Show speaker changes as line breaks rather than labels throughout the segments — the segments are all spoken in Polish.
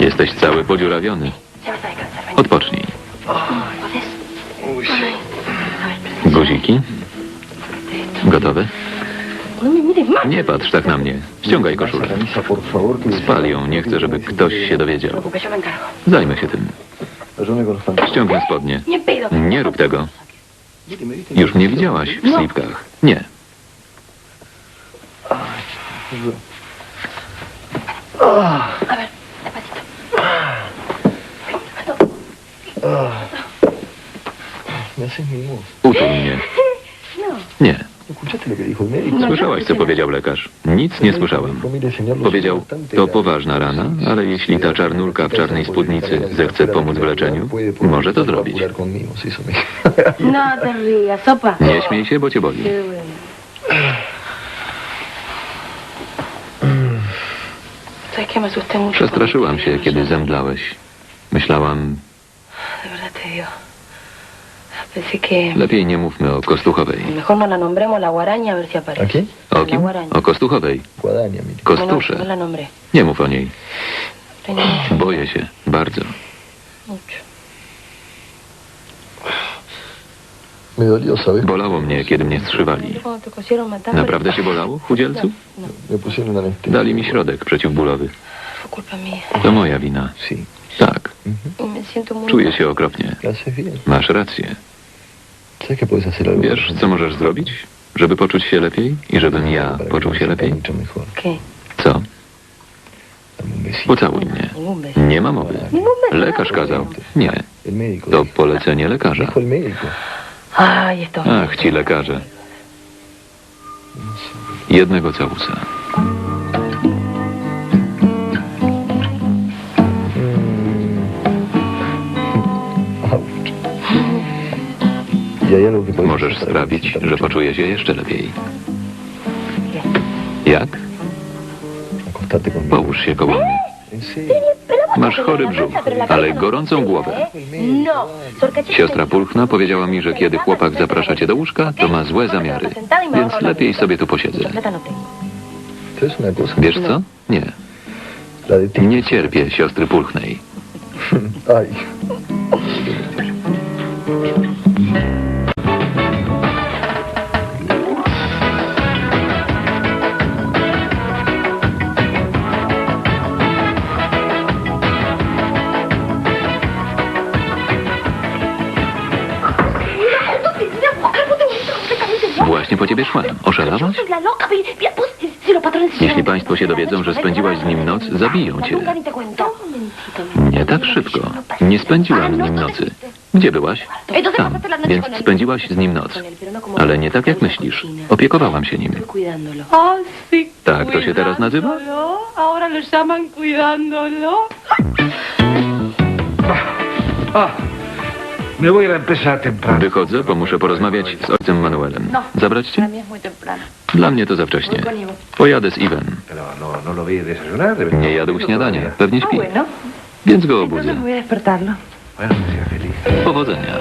Jesteś cały podziurawiony. Odpocznij. Guziki? Gotowe?
no.
Nie patrz tak na mnie. Ściągaj koszulę. Spal ją, nie chcę, żeby ktoś się
No
dowiedział. Zajmę się tym. Ściągnę spodnie.
Nie
rób tego. Już mnie widziałaś w slipkach. Nie.
A ver, despacito.
Me haces mi voz.
Utul mnie.
No.
Nie.
¿No escuchaste lo que dijo el médico?
Słyszałaś, co powiedział lekarz? Nic nie
lo
Powiedział, to poważna rana, ale jeśli ta czarnulka w czarnej spódnicy zechce pomóc w leczeniu, może to zrobić.
No te rías, sopa.
Nie śmiej się, bo cię boli.
Qué bueno. ¿Sabes qué? Me asusté mucho.
Przestraszyłam się, kiedy zemdlałeś. Myślałam, lepiej nie mówmy o Kostuchowej.
mejor no la nombremos la guaraña a ver si aparece.
¿A quién?
O kim?
guaraña.
O Kostuchowej. Kostusze.
no nombré.
Nie mów o niej. Boję się. Bardzo. Bolało mnie, kiedy mnie zszywali.
Mataste.
Naprawdę cię bolało, chudzielcu? Dali mi środek przeciwbólowy. To moja wina. Tak.
Muy
Czuję się okropnie. Masz rację. Wiesz, co możesz zrobić? Żeby poczuć się lepiej i żebym ja poczuł się lepiej? Co? Pocałuj mnie. Nie ma mowy. Lekarz kazał. Nie. To polecenie lekarza. Ach, ci lekarze. Jednego całusa. Możesz sprawić, że
mucho
poczuję się jeszcze lepiej. Jak? Połóż się koło mnie. Masz chory brzuch, ale gorącą głowę. Siostra Pulchna powiedziała mi, że kiedy chłopak zaprasza cię do łóżka, to ma złe zamiary. Więc lepiej sobie tu posiedzę. Wiesz co? Nie. Nie cierpię siostry Pulchnej.
Ay.
Jeśli państwo się dowiedzą, że spędziłaś z nim noc, zabiją cię. Nie tak szybko. Nie spędziłam z nim nocy. Gdzie byłaś? Tam. Więc spędziłaś z nim noc. Ale nie tak jak myślisz. Opiekowałam się nim. Tak to się teraz nazywa?
cuidándolo. Ahora lo llaman cuidándolo.
Wychodzę, bo muszę porozmawiać z ojcem Manuelem. Zabrać cię? Dla mnie to za wcześnie. Pojadę z.
Pero no, no
Nie jadł
todavía.
Pewnie śpi. Więc go obudzę. Powodzenia.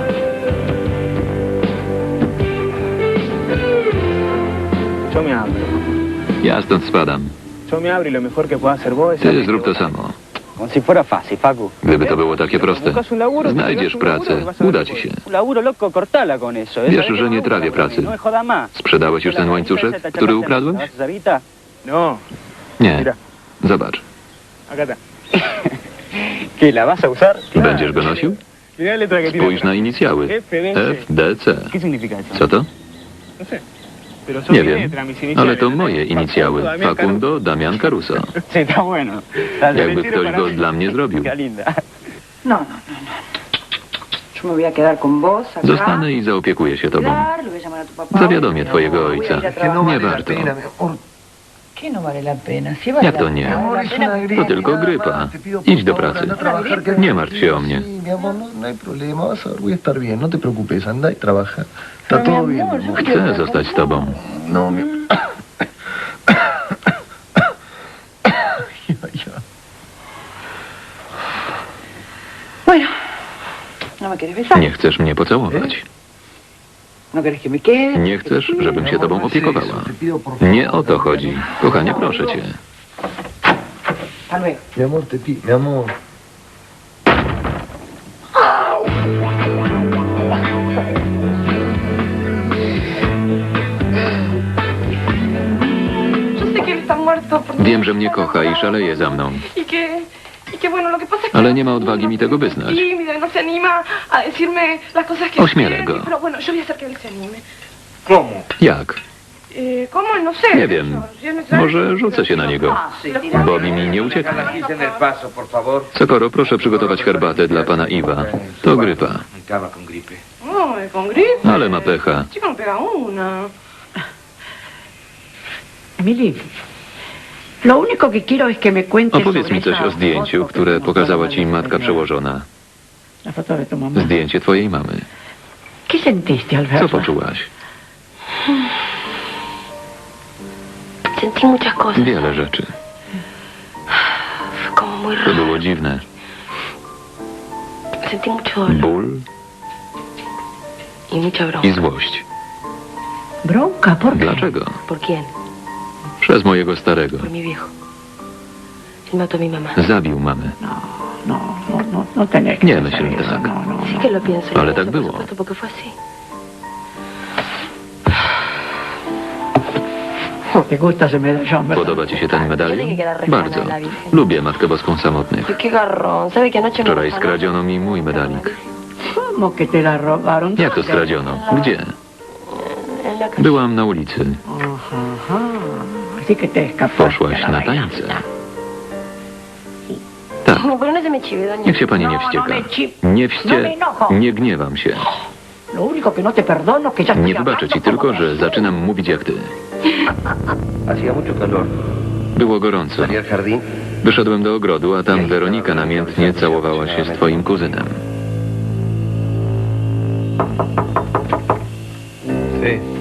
Ja stąd spadam. Ty zrób to samo. Gdyby to było takie proste. Znajdziesz pracę, uda ci się.
¿eh?
Wiesz,
¿Sabés
że nie
no
trawię pracy.
No.
Sprzedałeś już ten łańcuszek, który
Sarita? No,
Nie. Zobacz. Będziesz go nosił? Spójrz na inicjały.
FDC.
Co to? Nie wiem. Ale to moje inicjały. Facundo Damian Caruso.
La
Jakby ktoś go dla mnie zrobił.
No, no, no.
Zostanę i zaopiekuję się tobą. Zawiadomię twojego ojca. Nie warto. Jak to nie?
Gripe.
tylko grypa. Idź do pracy. Nie martw się o mnie. Chcę zostać z tobą. Nie chcesz mnie pocałować.
No quieres que me quede.
Nie chcesz, żebym się tobą opiekowała. Nie o to chodzi. Kochanie, proszę cię.
Mi amor, te. Mi amor.
Wiem, że mnie kocha i szaleje za mną.
Y y.
Ale nie ma odwagi mi tego wyznać.
Y no
Ośmielę go. Jak?
Eh. No.
Nie wiem. Może rzucę się na niego. Bobby mi nie ucieknie. Socorro, proszę przygotować herbatę dla pana Iwa. To grypa.
No, gripe.
Ale ma pecha.
No.
Emily,
Opowiedz mi coś o zdjęciu, które pokazała ci matka przełożona. Zdjęcie twojej mamy. Co poczułaś? Wiele rzeczy. To było dziwne.
Sentí mucho dolor
Ból
y
i złość. Dlaczego? Przez mojego starego.
Mamá.
Zabił mamę.
No, no, no, no, no
Nie myśl tak.
No, no, no.
Ale tak było. Podoba ci się ten medalion?
Quedar reflejada
Bardzo. Lubię Matkę Boską Samotnych.
Ay, qué garrón. ¿Sabe que anoche me
Wczoraj skradziono mi mój medalik. Jak to skradziono? Gdzie? Byłam na ulicy. Poszłaś na tańce. Tak.
No, pero no.
Niech się pani nie
No, no
wścieka. Nie
no me
wście... Nie gniewam się.
No
Nie wybaczę ci tylko, że zaczynam mówić jak ty. Było gorąco. Wyszedłem do ogrodu, a tam Weronika namiętnie całowała się z twoim kuzynem.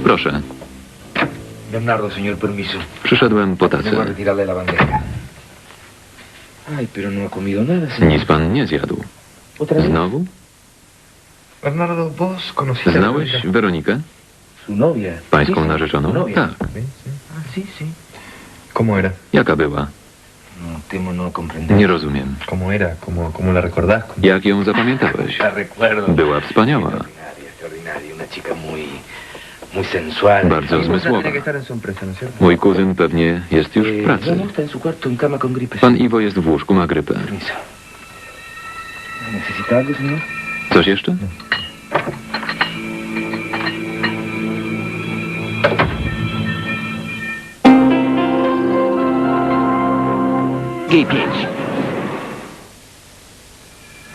Proszę,
Bernardo, señor, permiso.
przyszedłem po tacę.
retirarle la bandeja. Ay, pero no ha comido nada, señor.
Nic pan nie zjadł.
¿Otra vez?
Znowu?
Bernardo, vos conociste
Znałeś? Weronikę?
Su novia.
Pańską narzeczoną? Tak.
¿Ves? Ah, sí, sí. ¿Cómo era?
Jaka była?
No, temo no comprender.
Nie rozumiem.
¿Cómo era? ¿Cómo, cómo la recordás?
Jak ją zapamiętałeś?
La recuerdo.
Była wspaniała.
Extraordinaria, extraordinaria. Una chica muy, muy sensual.
Bardzo zmysłowa.
¿no?
Mój kuzyn pewnie jest już w
Eh,
pracy.
no.
Pan Iwo jest w łóżku, ma grypę. Coś jeszcze?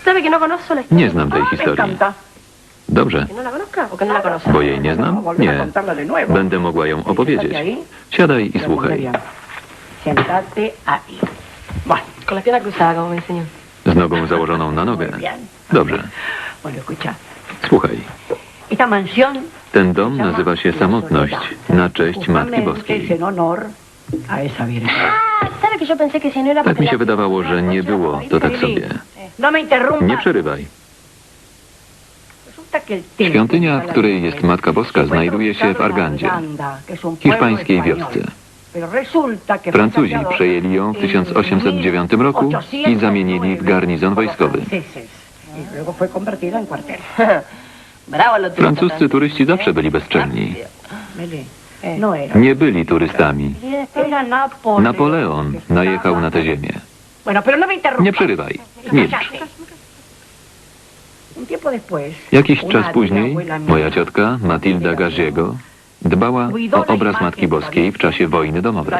¿Sabe que no conozco la historia?
Nie znam tej
Ah,
historii. Dobrze. Bo jej nie znam? Nie. Będę mogła ją opowiedzieć. Siadaj i słuchaj. Z nogą założoną na nogę. Dobrze. Słuchaj. Ten dom nazywa się Samotność na cześć Matki Boskiej.
en honor a esa virgen.
Ah, ¿sabe que yo pensé que si no era
Tak mi się
la-
wydawało, że nie było to tak sobie.
No.
Nie przerywaj.
Resulta que el templo
Świątynia, w której jest Matka Boska, znajduje się w Argandzie, hiszpańskiej wiosce. Francuzi przejęli ją w
en
1809 roku i zamienili w garnizon wojskowy.
Y
Francuscy turyści zawsze byli bezczelni.
No.
Nie byli turystami.
Napoleón.
Napoleon najechał na tę ziemię.
No.
Nie przerywaj. Milcz. Jakiś czas później moja ciotka, Matilda Gaziego, dbała o obraz Matki Boskiej w czasie wojny domowej.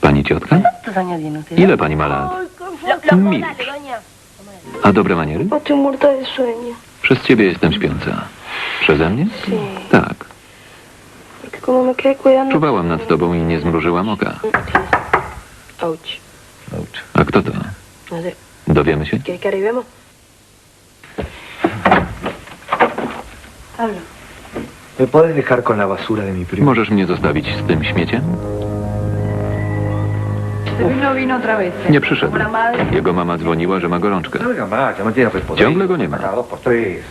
Pani ciotka? Ile pani ma lat? Milcz. A dobre maniery? Przez ciebie jestem śpiąca. Przeze mnie? Tak. Czuwałam nad tobą i nie zmrużyłam oka. A kto to?
No.
Dowiemy się?
¿Quiere que arribemos? Hablo.
¿Me puedes dejar con la basura de mi primo?
Możesz mnie zostawić z tym śmieciem?
No vino otra vez.
Nie przyszedł. Jego mama dzwoniła, że ma gorączkę.
No venga más, ya me tiene pues por
Ciągle go nie ma.
Dos por tres.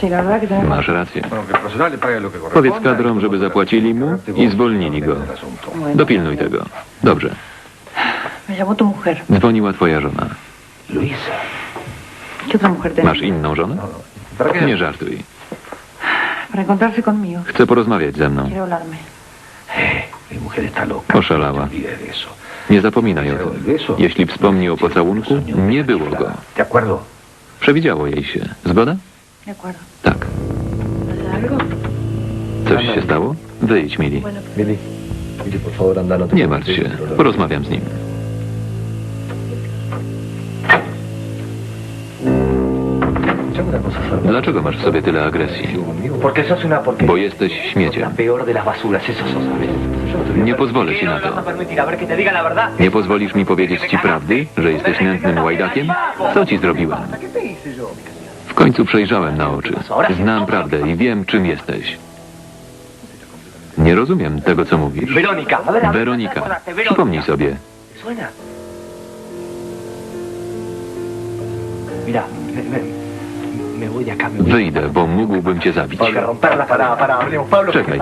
Tenemos...
Masz rację.
Bueno, que el profesional le pague lo que corresponda.
Powiedz kadrom, żeby zapłacili mu i zwolnili go. Dopilnuj tego. Dobrze.
Tu mujer.
Dzwoniła twoja żona.
¿Qué otra mujer tenés?
Masz inną żonę? Nie żartuj.
Para encontrarse conmigo.
Chce porozmawiać ze mną.
Quiere hablarme.
Mi mujer está loca.
Oszalała.
Eso.
Nie zapominaj o tym. Jeśli wspomni o pocałunku, nie było go.
¿De acuerdo?
Przewidziało jej się. Zgoda?
De acuerdo.
Tak. Coś się stało? Wyjdź, Mili.
No
Nie martw się. Porozmawiam z nim. Dlaczego masz w sobie tyle agresji? Bo jesteś śmieciem. Nie pozwolę ci na
¿Qué no me vas a
to. Nie pozwolisz mi powiedzieć ci prawdy, że jesteś nędznym łajdakiem? Co ci zrobiłem? W końcu przejrzałem na oczy. Znam prawdę i wiem, czym jesteś. Nie rozumiem tego, co mówisz. Weronika, przypomnij sobie.
Mira,
Wyjdę, bo mógłbym cię zabić. Czekaj.